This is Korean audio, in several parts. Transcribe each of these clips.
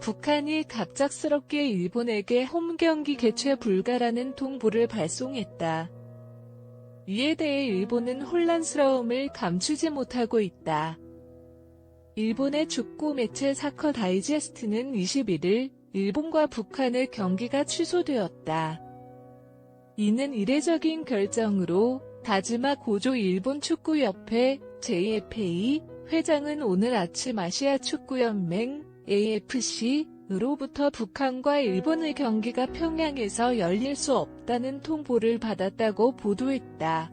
북한이 갑작스럽게 일본에게 홈경기 개최 불가라는 통보를 발송했다. 이에 대해 일본은 혼란스러움을 감추지 못하고 있다. 일본의 축구 매체 사커 다이제스트는 21일 일본과 북한의 경기가 취소되었다. 이는 이례적인 결정으로 다즈마 고조 일본 축구협회 JFA 회장은 오늘 아침 아시아 축구연맹 AFC으로부터 북한과 일본의 경기가 평양에서 열릴 수 없다는 통보를 받았다고 보도했다.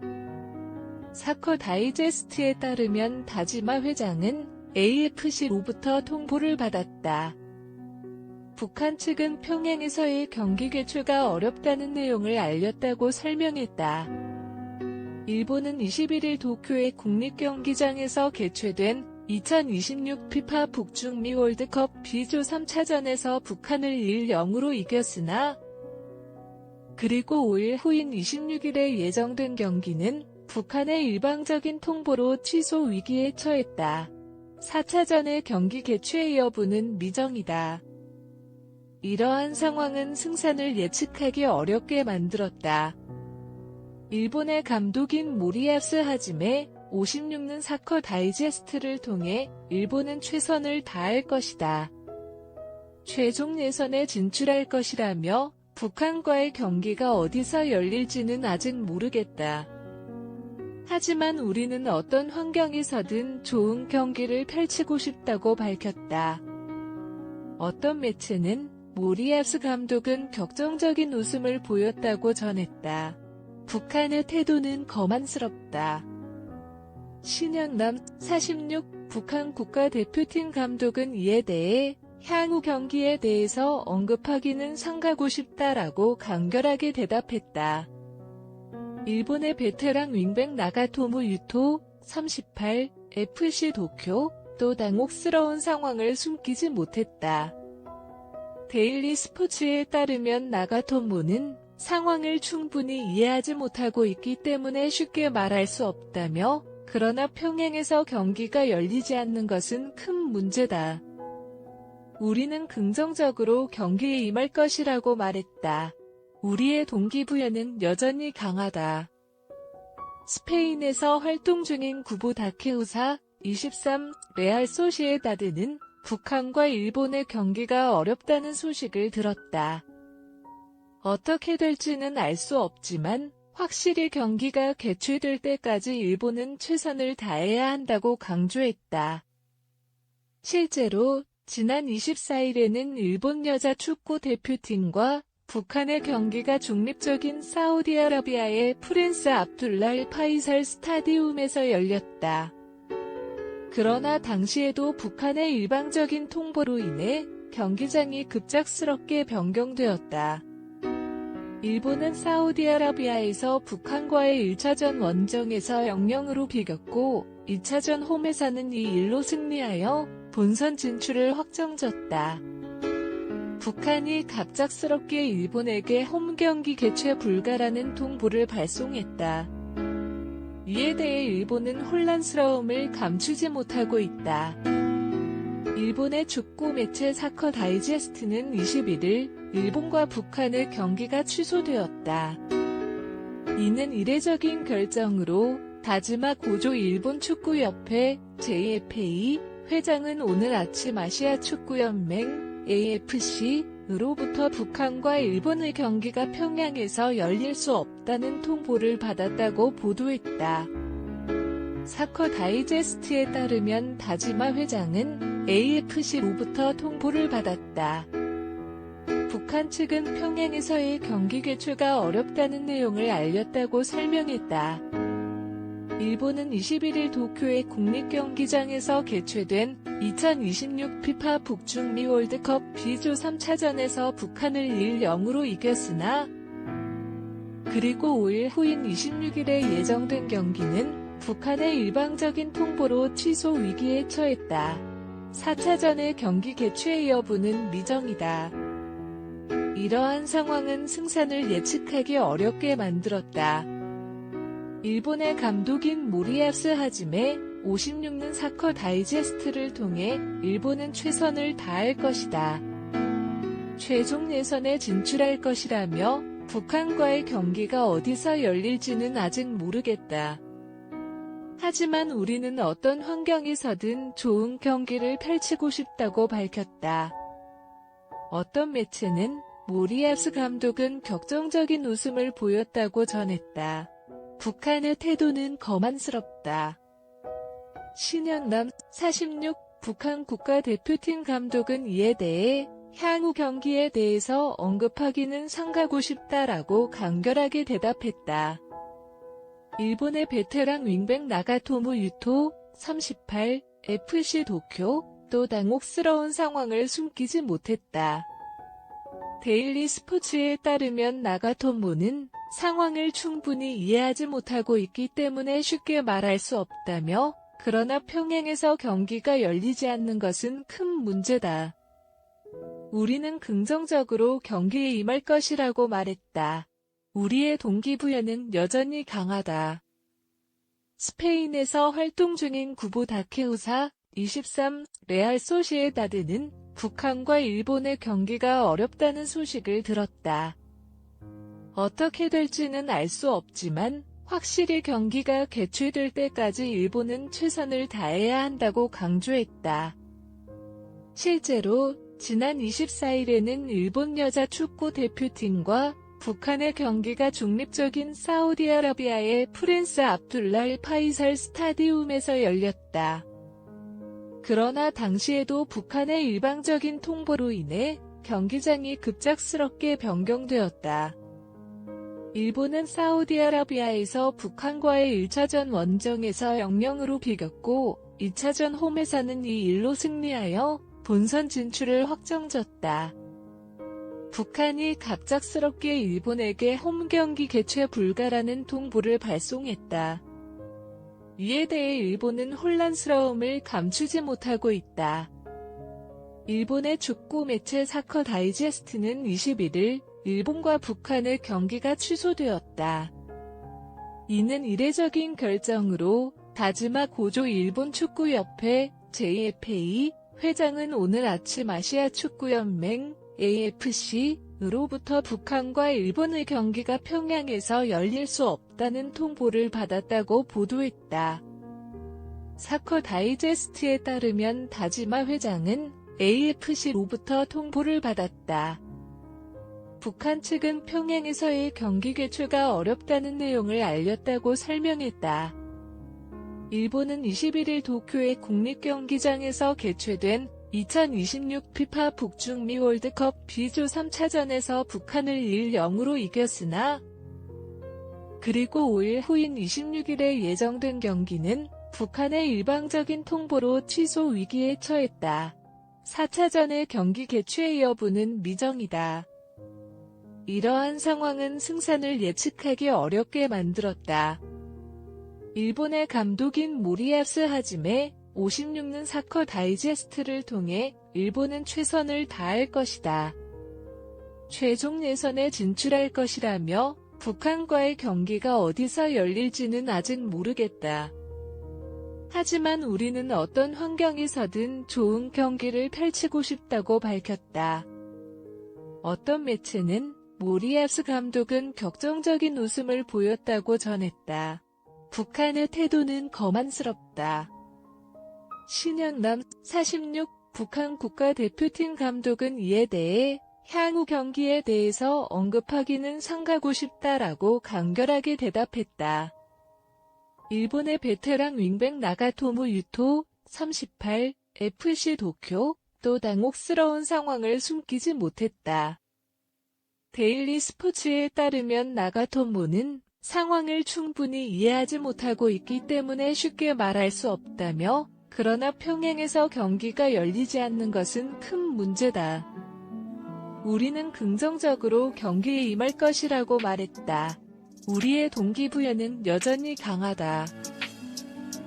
사커 다이제스트에 따르면 다지마 회장은 AFC로부터 통보를 받았다. 북한 측은 평양에서의 경기 개최가 어렵다는 내용을 알렸다고 설명했다. 일본은 21일 도쿄의 국립경기장에서 개최된 2026 피파 북중미 월드컵 B조 3차전에서 북한을 1-0으로 이겼으나 그리고 5일 후인 26일에 예정된 경기는 북한의 일방적인 통보로 취소 위기에 처했다. 4차전의 경기 개최 여부는 미정이다. 이러한 상황은 승산을 예측하기 어렵게 만들었다. 일본의 감독인 모리야스 하지메 56는 사커 다이제스트를 통해 일본은 최선을 다할 것이다. 최종 예선에 진출할 것이라며 북한과의 경기가 어디서 열릴지는 아직 모르겠다. 하지만 우리는 어떤 환경에서든 좋은 경기를 펼치고 싶다고 밝혔다. 어떤 매체는 모리아스 감독은 격정적인 웃음을 보였다고 전했다. 북한의 태도는 거만스럽다. 신현남 46 북한 국가대표팀 감독은 이에 대해 향후 경기에 대해서 언급하기는 상가고 싶다라고 간결하게 대답했다. 일본의 베테랑 윙백 나가토무 유토 38 FC 도쿄 또 당혹스러운 상황을 숨기지 못했다. 데일리 스포츠에 따르면 나가토무는 상황을 충분히 이해하지 못하고 있기 때문에 쉽게 말할 수 없다며 그러나 평양에서 경기가 열리지 않는 것은 큰 문제다. 우리는 긍정적으로 경기에 임할 것이라고 말했다. 우리의 동기부여는 여전히 강하다. 스페인에서 활동 중인 구보 다케우사 23 레알 소시에다드는 북한과 일본의 경기가 어렵다는 소식을 들었다. 어떻게 될지는 알 수 없지만 확실히 경기가 개최될 때까지 일본은 최선을 다해야 한다고 강조했다. 실제로 지난 24일에는 일본 여자 축구 대표팀과 북한의 경기가 중립적인 사우디아라비아의 프린스 압둘랄 파이살 스타디움에서 열렸다. 그러나 당시에도 북한의 일방적인 통보로 인해 경기장이 급작스럽게 변경되었다. 일본은 사우디아라비아에서 북한과의 1차전 원정에서 0-0으로 비겼고 2차전 홈에서는 이 일로 승리하여 본선 진출을 확정졌다. 북한이 갑작스럽게 일본에게 홈경기 개최 불가라는 통보를 발송했다. 이에 대해 일본은 혼란스러움을 감추지 못하고 있다. 일본의 축구 매체 사커 다이제스트는 21일 일본과 북한의 경기가 취소되었다. 이는 이례적인 결정으로 다즈마 고조 일본 축구협회 JFA 회장은 오늘 아침 아시아 축구연맹 AFC으로부터 북한과 일본의 경기가 평양에서 열릴 수 없다는 통보를 받았다고 보도했다. 사커 다이제스트에 따르면 다지마 회장은 AFC로부터 통보를 받았다. 북한 측은 평양에서의 경기 개최가 어렵다는 내용을 알렸다고 설명했다. 일본은 21일 도쿄의 국립경기장에서 개최된 2026 피파 북중미 월드컵 B조 3차전에서 북한을 1-0으로 이겼으나 그리고 5일 후인 26일에 예정된 경기는 북한의 일방적인 통보로 취소 위기에 처했다. 4차전의 경기 개최 여부는 미정이다. 이러한 상황은 승산을 예측하기 어렵게 만들었다. 일본의 감독인 모리야스 하지메 56는 사커 다이제스트를 통해 일본은 최선을 다할 것이다. 최종 예선에 진출할 것이라며 북한과의 경기가 어디서 열릴지는 아직 모르겠다. 하지만 우리는 어떤 환경에서든 좋은 경기를 펼치고 싶다고 밝혔다. 어떤 매체는 모리아스 감독은 격정적인 웃음을 보였다고 전했다. 북한의 태도는 거만스럽다. 신현남 46 북한 국가대표팀 감독은 이에 대해 향후 경기에 대해서 언급하기는 상가고 싶다라고 간결하게 대답했다. 일본의 베테랑 윙백 나가토무 유토 38 FC 도쿄 또 당혹스러운 상황을 숨기지 못했다. 데일리 스포츠에 따르면 나가토무는 상황을 충분히 이해하지 못하고 있기 때문에 쉽게 말할 수 없다며 그러나 평행에서 경기가 열리지 않는 것은 큰 문제다. 우리는 긍정적으로 경기에 임할 것이라고 말했다. 우리의 동기부여는 여전히 강하다. 스페인에서 활동 중인 구보 다케우사 23 레알 소시에다드는 북한과 일본의 경기가 어렵다는 소식을 들었다. 어떻게 될지는 알 수 없지만 확실히 경기가 개최될 때까지 일본은 최선을 다해야 한다고 강조했다. 실제로 지난 24일에는 일본 여자 축구 대표팀과 북한의 경기가 중립적인 사우디아라비아의 프린스 압둘랄 파이살 스타디움에서 열렸다. 그러나 당시에도 북한의 일방적인 통보로 인해 경기장이 급작스럽게 변경되었다. 일본은 사우디아라비아에서 북한과의 1차전 원정에서 0명으로 비겼고 2차전 홈에서는 2-1로 승리하여 본선 진출을 확정졌다. 북한이 갑작스럽게 일본에게 홈 경기 개최 불가라는 통보를 발송했다. 이에 대해 일본은 혼란스러움을 감추지 못하고 있다. 일본의 축구 매체 사커 다이제스트는 21일 일본과 북한의 경기가 취소되었다. 이는 이례적인 결정으로 다즈마 고조 일본 축구협회 JFA 회장은 오늘 아침 아시아 축구연맹 AFC으로부터 북한과 일본의 경기가 평양에서 열릴 수 없다는 통보를 받았다고 보도했다. 사커 다이제스트에 따르면 다지마 회장은 AFC로부터 통보를 받았다. 북한 측은 평양에서의 경기 개최가 어렵다는 내용을 알렸다고 설명했다. 일본은 21일 도쿄의 국립경기장에서 개최된 2026 피파 북중미 월드컵 B조 3차전에서 북한을 1-0으로 이겼으나 그리고 5일 후인 26일에 예정된 경기는 북한의 일방적인 통보로 취소 위기에 처했다. 4차전의 경기 개최 여부는 미정이다. 이러한 상황은 승산을 예측하기 어렵게 만들었다. 일본의 감독인 모리아스 하짐의 56는 사커 다이제스트를 통해 일본은 최선을 다할 것이다. 최종 예선에 진출할 것이라며 북한과의 경기가 어디서 열릴지는 아직 모르겠다. 하지만 우리는 어떤 환경에서든 좋은 경기를 펼치고 싶다고 밝혔다. 어떤 매체는 모리아스 감독은 격정적인 웃음을 보였다고 전했다. 북한의 태도는 거만스럽다. 신현남 46 북한 국가대표팀 감독은 이에 대해 향후 경기에 대해서 언급하기는 상가고 싶다라고 간결하게 대답했다. 일본의 베테랑 윙백 나가토무 유토 38 FC 도쿄 또 당혹스러운 상황을 숨기지 못했다. 데일리 스포츠에 따르면 나가토무는 상황을 충분히 이해하지 못하고 있기 때문에 쉽게 말할 수 없다며 그러나 평행에서 경기가 열리지 않는 것은 큰 문제다. 우리는 긍정적으로 경기에 임할 것이라고 말했다. 우리의 동기부여는 여전히 강하다.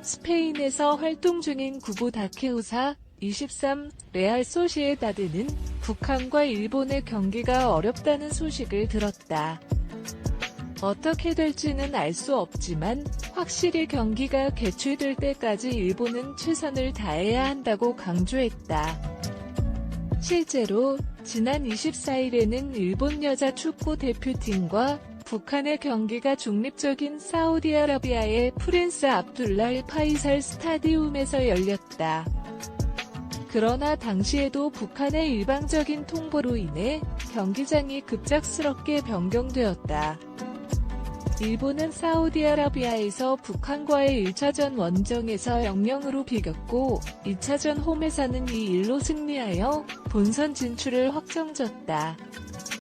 스페인에서 활동 중인 구보 다케우사 23 레알 소시에다드는 북한과 일본의 경기가 어렵다는 소식을 들었다. 어떻게 될지는 알 수 없지만 확실히 경기가 개최될 때까지 일본은 최선을 다해야 한다고 강조했다. 실제로 지난 24일에는 일본 여자 축구 대표팀과 북한의 경기가 중립적인 사우디아라비아의 프린스 압둘랄 파이살 스타디움에서 열렸다. 그러나 당시에도 북한의 일방적인 통보로 인해 경기장이 급작스럽게 변경되었다. 일본은 사우디아라비아에서 북한과의 1차전 원정에서 0명으로 비겼고 2차전 홈에서는 2-1로 승리하여 본선 진출을 확정졌다.